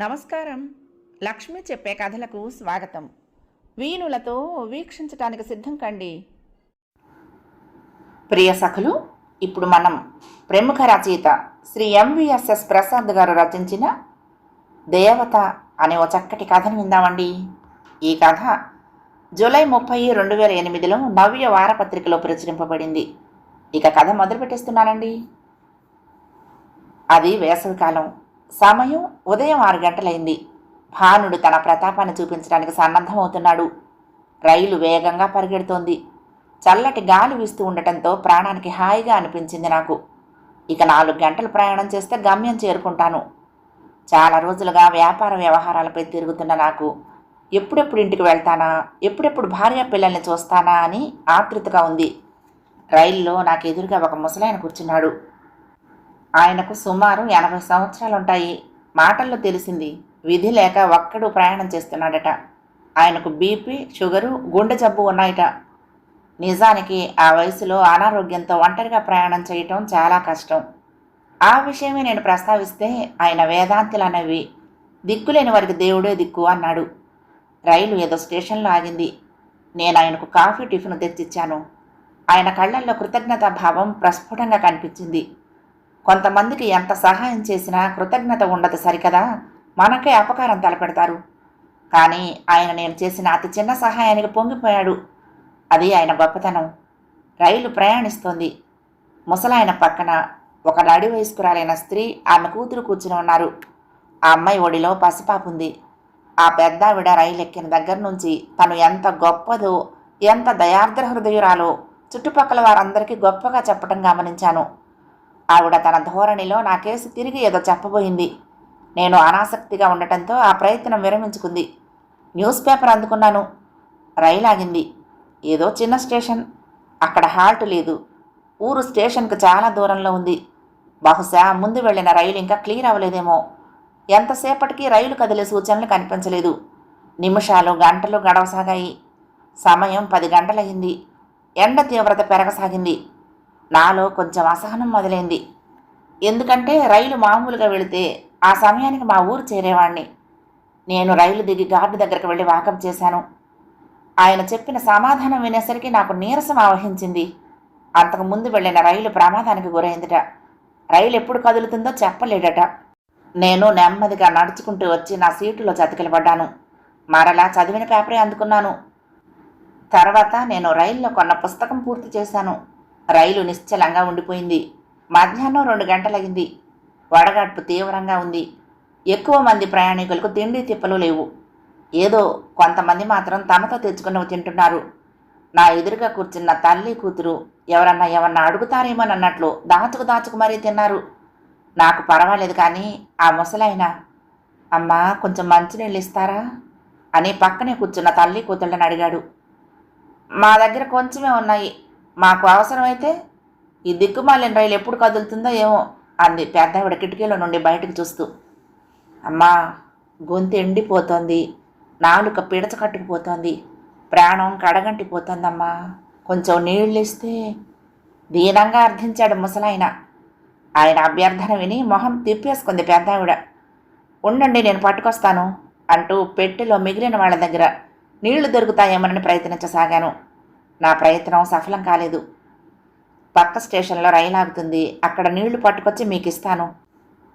నమస్కారం. లక్ష్మి చెప్పే కథలకు స్వాగతం. వీణులతో వీక్షించటానికి సిద్ధం కండి. ప్రియ సఖులు ఇప్పుడు మనం ప్రముఖ రచయిత శ్రీ ఎంవిఎస్ఎస్ ప్రసాద్ గారు రచించిన దేవత అనే ఓ చక్కటి కథను విందామండి. ఈ కథ జూలై ముప్పై రెండు వేల ఎనిమిదిలో నవ్య వారపత్రికలో ప్రచురింపబడింది. ఇక కథ మొదలు పెట్టేస్తున్నానండి అది వేసవికాలం సమయం ఉదయం ఆరు గంటలైంది. భానుడు తన ప్రతాపాన్ని చూపించడానికి సన్నద్ధమవుతున్నాడు. రైలు వేగంగా పరిగెడుతోంది. చల్లటి గాలి వీస్తూ ఉండటంతో ప్రాణానికి హాయిగా అనిపించింది నాకు. ఇక నాలుగు గంటలు ప్రయాణం చేస్తే గమ్యం చేరుకుంటాను. చాలా రోజులుగా వ్యాపార వ్యవహారాలపై తిరుగుతున్న నాకు ఎప్పుడెప్పుడు ఇంటికి వెళ్తానా ఎప్పుడెప్పుడు భార్య పిల్లల్ని చూస్తానా అని ఆతృతగా ఉంది. రైల్లో నాకు ఎదురుగా ఒక ముసలాయన కూర్చున్నాడు. ఆయనకు సుమారు ఎనభై సంవత్సరాలుంటాయి. మాటల్లో తెలిసింది విధి లేక ఒక్కడు ప్రయాణం చేస్తున్నాడట. ఆయనకు బీపీ షుగరు గుండె జబ్బు ఉన్నాయట. నిజానికి ఆ వయసులో అనారోగ్యంతో ఒంటరిగా ప్రయాణం చేయటం చాలా కష్టం. ఆ విషయమే నేను ప్రస్తావిస్తే ఆయన వేదాంతులు అనేవి దిక్కులేని వారికి దేవుడే దిక్కు అన్నాడు. రైలు ఏదో స్టేషన్లో ఆగింది. నేను ఆయనకు కాఫీ టిఫిన్ తెచ్చిచ్చాను. ఆయన కళ్ళల్లో కృతజ్ఞతా భావం ప్రస్ఫుటంగా కనిపించింది. కొంతమందికి ఎంత సహాయం చేసినా కృతజ్ఞత ఉండదు సరికదా? మనకే అపకారం తలపెడతారు. కానీ ఆయన నేను చేసిన అతి చిన్న సహాయానికి పొంగిపోయాడు. అది ఆయన గొప్పతనం. రైలు ప్రయాణిస్తోంది. ముసలాయన పక్కన ఒక నడి వయస్కురాలైన స్త్రీ ఆమె కూతురు కూర్చుని ఉన్నారు. ఆ అమ్మాయి ఒడిలో పసిపాపుంది. ఆ పెద్దావిడ రైలు ఎక్కిన దగ్గర నుంచి తను ఎంత గొప్పదో ఎంత దయార్ద్ర హృదయురాలో చుట్టుపక్కల వారందరికీ గొప్పగా చెప్పడం గమనించాను. ఆవిడ తన ధోరణిలో నా కేసు తిరిగి ఏదో చెప్పబోయింది. నేను అనాసక్తిగా ఉండటంతో ఆ ప్రయత్నం విరమించుకుంది. న్యూస్ పేపర్ అందుకున్నాను. రైలు ఆగింది. ఏదో చిన్న స్టేషన్. అక్కడ హాల్ట్ లేదు. ఊరు స్టేషన్కు చాలా దూరంలో ఉంది. బహుశా ముందు వెళ్ళిన రైలు ఇంకా క్లియర్ అవ్వలేదేమో. ఎంతసేపటికి రైలు కదిలే సూచనలు కనిపించలేదు. నిమిషాలు గంటలు గడవసాగాయి. సమయం పది గంటలయ్యింది. ఎండ తీవ్రత పెరగసాగింది. నాలో కొంచెం అసహనం మొదలైంది. ఎందుకంటే రైలు మామూలుగా వెళితే ఆ సమయానికి మా ఊరు చేరేవాణ్ణి. నేను రైలు దిగి గార్డు దగ్గరికి వెళ్ళి వాకప్ చేశాను. ఆయన చెప్పిన సమాధానం వినేసరికి నాకు నీరసం ఆవహించింది. అంతకు ముందు వెళ్ళిన రైలు ప్రమాదానికి గురైందిట. రైలు ఎప్పుడు కదులుతుందో చెప్పలేడట. నేను నెమ్మదిగా నడుచుకుంటూ వచ్చి నా సీటులో చతికిలబడ్డాను మరలా చదివిన పేపరే అందుకున్నాను. తర్వాత నేను రైల్లో కొన్న పుస్తకం పూర్తి చేశాను. రైలు నిశ్చలంగా ఉండిపోయింది. మధ్యాహ్నం రెండు గంటలగింది వడగట్టు తీవ్రంగా ఉంది. ఎక్కువ మంది ప్రయాణికులకు తిండి తిప్పలు లేవు. ఏదో కొంతమంది మాత్రం తమతో తెచ్చుకుని తింటున్నారు. నా ఎదురుగా కూర్చున్న తల్లి కూతురు ఎవరన్నా ఎవరన్నా అడుగుతారేమోనన్నట్లు దాచుకు దాచుకు మరీ తిన్నారు. నాకు పర్వాలేదు కానీ ఆ ముసలాయన అమ్మా కొంచెం మంచినీళ్ళు ఇస్తారా? అని పక్కనే కూర్చున్న తల్లి కూతుళ్ళని అడిగాడు. మా దగ్గర కొంచెమే ఉన్నాయి. మాకు అవసరమైతే ఈ దిక్కుమాలిన రైలు ఎప్పుడు కదులుతుందో ఏమో అంది పెద్దావిడ కిటికీలో నుండి బయటకు చూస్తూ. అమ్మా గొంతు ఎండిపోతోంది నాలుక పిడచ కట్టుకుపోతోంది ప్రాణం కడగంటిపోతోందమ్మా. కొంచెం నీళ్ళు ఇస్తే దీనంగా అర్థించాడు ముసలాయన. ఆయన అభ్యర్థన విని మొహం తిప్పేసుకుంది పెద్దావిడ. ఉండండి నేను పట్టుకొస్తాను అంటూ పెట్టెలో మిగిలిన వాళ్ళ దగ్గర నీళ్ళు దొరుకుతాయేమోనని ప్రయత్నించసాగాను. నా ప్రయత్నం సఫలం కాలేదు. పక్క స్టేషన్లో రైలు ఆగుతుంది. అక్కడ నీళ్ళు పట్టుకొచ్చి మీకు ఇస్తాను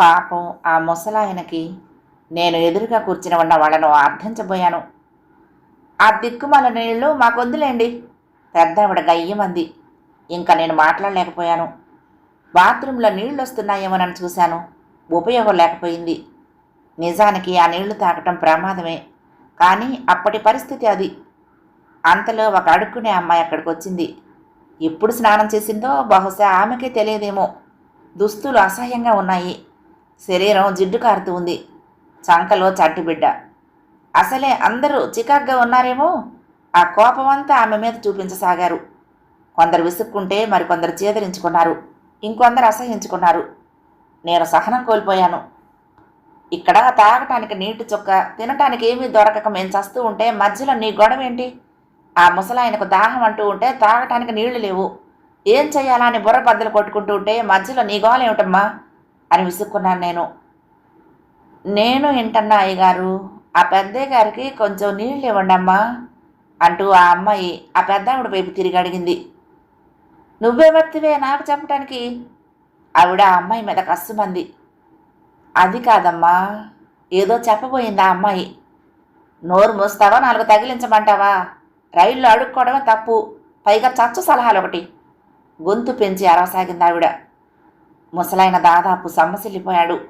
పాపం ఆ ముసలాయనకి నేను ఎదురుగా కూర్చుని ఉన్న వాళ్ళను అర్థించబోయాను. ఆ దిక్కుమాల నీళ్ళు మాకొద్దులేండి పెద్దవిడ గయ్యమంది. ఇంకా నేను మాట్లాడలేకపోయాను. బాత్రూంలో నీళ్ళు వస్తున్నాయేమోనని చూశాను. ఉపయోగం లేకపోయింది. నిజానికి ఆ నీళ్ళు తాగటం ప్రమాదమే. కానీ అప్పటి పరిస్థితి అది. అంతలో ఒక అడుక్కునే అమ్మాయి అక్కడికి వచ్చింది. ఎప్పుడు స్నానం చేసిందో బహుశా ఆమెకే తెలియదేమో. దుస్తులు అసహ్యంగా ఉన్నాయి. శరీరం జిడ్డు కారుతూ ఉంది. చంకలో చట్టుబిడ్డ అసలే అందరూ చికాగ్గా ఉన్నారేమో? ఆ కోపమంతా ఆమె మీద చూపించసాగారు. కొందరు విసుక్కుంటే మరికొందరు చేదరించుకున్నారు. ఇంకొందరు అసహించుకున్నారు. నేను సహనం కోల్పోయాను. ఇక్కడ తాగటానికి నీటి చుక్క తినటానికి ఏమీ దొరకక మేము చస్తూ ఉంటే మధ్యలో నీ గొడవ ఏంటి ఆ ముసలాయనకు దాహం అంటూ ఉంటే తాగటానికి నీళ్ళు లేవు. ఏం చేయాలని అని బుర్ర బద్దలు కొట్టుకుంటూ ఉంటే మధ్యలో నీ గోలేమిటమ్మా అని విసుక్కున్నాను నేను. నేను ఏంటన్నా అయ్యగారు? ఆ పెద్దయ్య గారికి కొంచెం నీళ్ళు ఇవ్వండి అమ్మా అంటూ ఆ అమ్మాయి ఆ పెద్దావిడ వైపు తిరిగి అడిగింది. నువ్వెవత్తివే నాకు చెప్పటానికి? ఆవిడ ఆ అమ్మాయి మీద కస్తుమంది. అది కాదమ్మా ఏదో చెప్పబోయింది ఆ అమ్మాయి. నోరు మూస్తావా నాలుగు తగిలించమంటావా? రైల్లో అడుక్కోవడమే తప్పు. పైగా చచ్చు సలహాలు ఒకటి. గొంతు పెంచి అరవసాగింది ఆవిడ ముసలైన దాదాపు సమ్మసిల్లిపోయాడు.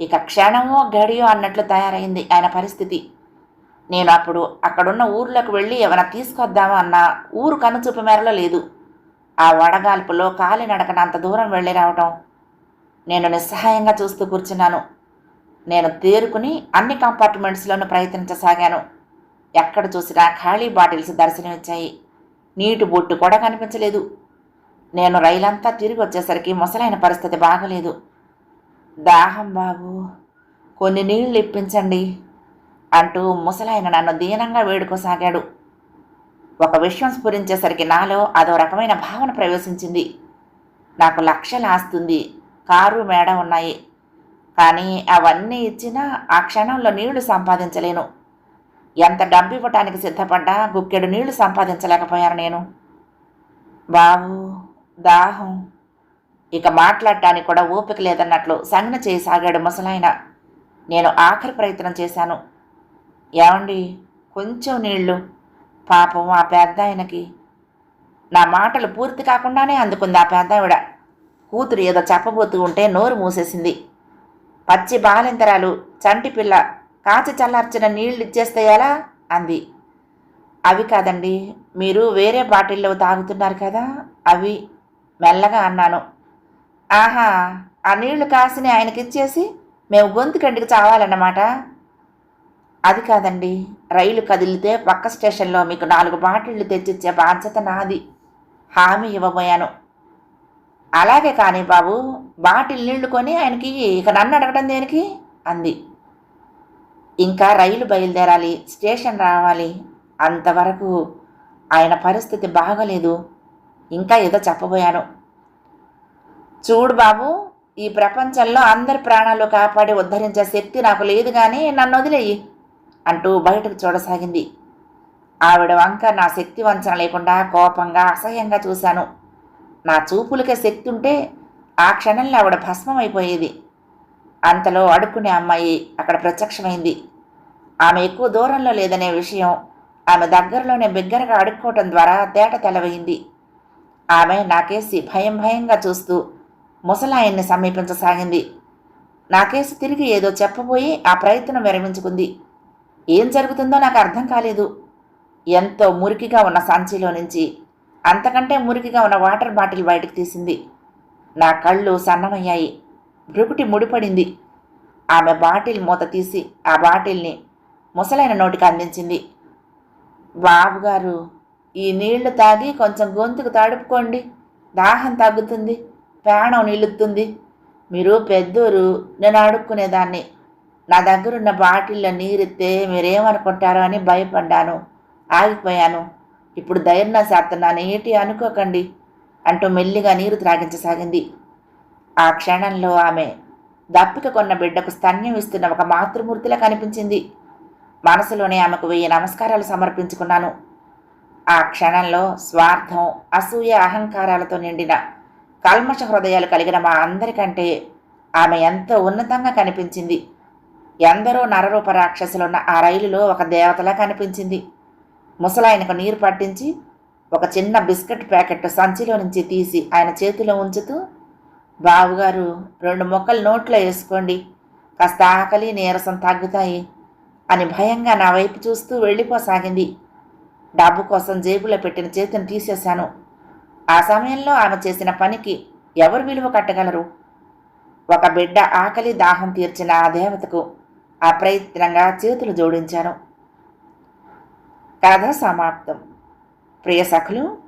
ఇక క్షణమో గడియో అన్నట్లు తయారైంది ఆయన పరిస్థితి. నేను అప్పుడు అక్కడున్న ఊర్లోకి వెళ్ళి ఏమైనా తీసుకొద్దామా అన్న ఊరు కనుచూపు మేరలో లేదు. ఆ వడగాల్పులో కాలినడకన అంత దూరం వెళ్ళి రావటం. నేను నిస్సహాయంగా చూస్తూ కూర్చున్నాను. నేను తేరుకుని అన్ని కంపార్ట్మెంట్స్లోనూ ప్రయత్నించసాగాను. ఎక్కడ చూసినా ఖాళీ బాటిల్స్ దర్శనమిచ్చాయి నీటి బొట్టు కూడా కనిపించలేదు. నేను రైలంతా తిరిగి వచ్చేసరికి ముసలైన పరిస్థితి బాగలేదు. దాహం బాబు కొన్ని నీళ్ళు ఇప్పించండి అంటూ ముసలాయన నన్ను దీనంగా వేడుకోసాగాడు. ఒక విషయం స్ఫురించేసరికి నాలో అదో రకమైన భావన ప్రవేశించింది. నాకు లక్షలు ఆస్తుంది కారు మేడ ఉన్నాయి. కానీ అవన్నీ ఇచ్చినా ఆ క్షణంలో నీళ్ళు సంపాదించలేను. ఎంత డబ్బు ఇవ్వటానికి సిద్ధపడ్డా? గుక్కెడు నీళ్ళు సంపాదించలేకపోయాను నేను. బాబు దాహం. ఇక మాట్లాడటానికి కూడా ఓపిక లేదన్నట్లు సంజ్ఞ చేయసాగాడు ముసలాయన. నేను ఆఖరి ప్రయత్నం చేశాను. ఏమండి కొంచెం నీళ్ళు. పాపం ఆ పెద్ద ఆయనకి నా మాటలు పూర్తి కాకుండానే అందుకుంది ఆ పెద్దావిడ. కూతురు ఏదో చెప్పబోతూ ఉంటే నోరు మూసేసింది. పచ్చి బాలింతరాలు చంటి పిల్ల కాచి చల్లార్చిన నీళ్ళు ఇచ్చేస్తే ఎలా? అంది. అవి కాదండి మీరు వేరే బాటిల్లో తాగుతున్నారు కదా అవి మెల్లగా అన్నాను. ఆహా ఆ నీళ్ళు కాసిని ఆయనకిచ్చేసి మేము గొంతు కంటికి చావాలన్నమాట. అది కాదండి రైలు కదిలితే పక్క స్టేషన్లో మీకు నాలుగు బాటిళ్ళు తెచ్చిచ్చే బాధ్యత నాది. హామీ ఇవ్వబోయాను. అలాగే కానీ బాబు బాటిల్ నీళ్ళు కొని ఆయనకి ఇక నన్ను అడగడం దేనికి? అంది. ఇంకా రైలు బయలుదేరాలి స్టేషన్ రావాలి. అంతవరకు ఆయన పరిస్థితి బాగలేదు. ఇంకా ఏదో చెప్పబోయాను. చూడు బాబు ఈ ప్రపంచంలో అందరి ప్రాణాలు కాపాడి ఉద్ధరించే శక్తి నాకు లేదు కానీ నన్ను వదిలేయి అంటూ బయటకు చూడసాగింది. ఆవిడ వంక నా శక్తి వంచన లేకుండా కోపంగా అసహ్యంగా చూశాను. నా చూపులకే శక్తి ఉంటే ఆ క్షణంలో ఆవిడ భస్మమైపోయేది. అంతలో అడుక్కునే అమ్మాయి అక్కడ ప్రత్యక్షమైంది. ఆమె ఎక్కువ దూరంలో లేదనే విషయం ఆమె దగ్గరలోనే బిగ్గరగా అడుక్కోవటం ద్వారా తేట తెలవయింది ఆమె నాకేసి భయం భయంగా చూస్తూ ముసలాయన్ని సమీపించసాగింది. నాకేసి తిరిగి ఏదో చెప్పబోయి ఆ ప్రయత్నం విరమించుకుంది. ఏం జరుగుతుందో నాకు అర్థం కాలేదు. ఎంతో మురికిగా ఉన్న సంచిలో నుంచి అంతకంటే మురికిగా ఉన్న వాటర్ బాటిల్ బయటకు తీసింది. నా కళ్ళు సన్నమయ్యాయి. భృకుటి ముడిపడింది. ఆమె బాటిల్ మూత తీసి ఆ బాటిల్ని ముసలైన నోటికి అందించింది. బాబుగారు ఈ నీళ్ళు తాగి కొంచెం గొంతుకు తడుపుకోండి. దాహం తగ్గుతుంది ప్రాణం నిలుతుంది మీరు పెద్దోరు నేను అడుక్కునేదాన్ని. నా దగ్గరున్న బాటిల్లో నీరెత్తే మీరేమనుకుంటారో అని భయపడ్డాను ఆగిపోయాను. ఇప్పుడు ధైర్యం నా నీటి అనుకోకండి అంటూ మెల్లిగా నీరు త్రాగించసాగింది. ఆ క్షణంలో ఆమె దప్పిక కొన్న బిడ్డకు స్తన్యం ఇస్తున్న ఒక మాతృమూర్తిలా కనిపించింది. మనసులోనే ఆమెకు వెయ్యి నమస్కారాలు సమర్పించుకున్నాను. ఆ క్షణంలో స్వార్థం అసూయ అహంకారాలతో నిండిన కల్మష హృదయాలు కలిగిన మా అందరికంటే ఆమె ఎంతో ఉన్నతంగా కనిపించింది. ఎందరో నరరూప రాక్షసులున్న ఆ రైలులో ఒక దేవతలా కనిపించింది. ముసలాయనకు నీరు పట్టించి ఒక చిన్న బిస్కెట్ ప్యాకెట్ సంచిలో నుంచి తీసి ఆయన చేతిలో ఉంచుతూ బావుగారు రెండు మొక్కలు నోట్లో వేసుకోండి. కాస్త ఆకలి నీరసం తగ్గుతాయి అని భయంగా నా వైపు చూస్తూ వెళ్ళిపోసాగింది. డబ్బు కోసం జేబులో పెట్టిన చేతిని తీసేశాను. ఆ సమయంలో ఆమె చేసిన పనికి ఎవరు విలువ కట్టగలరు? ఒక బిడ్డ ఆకలి దాహం తీర్చిన ఆ దేవతకు అప్రయత్నంగా చేతులు జోడించాను. కథ సమాప్తం. ప్రియ సఖులు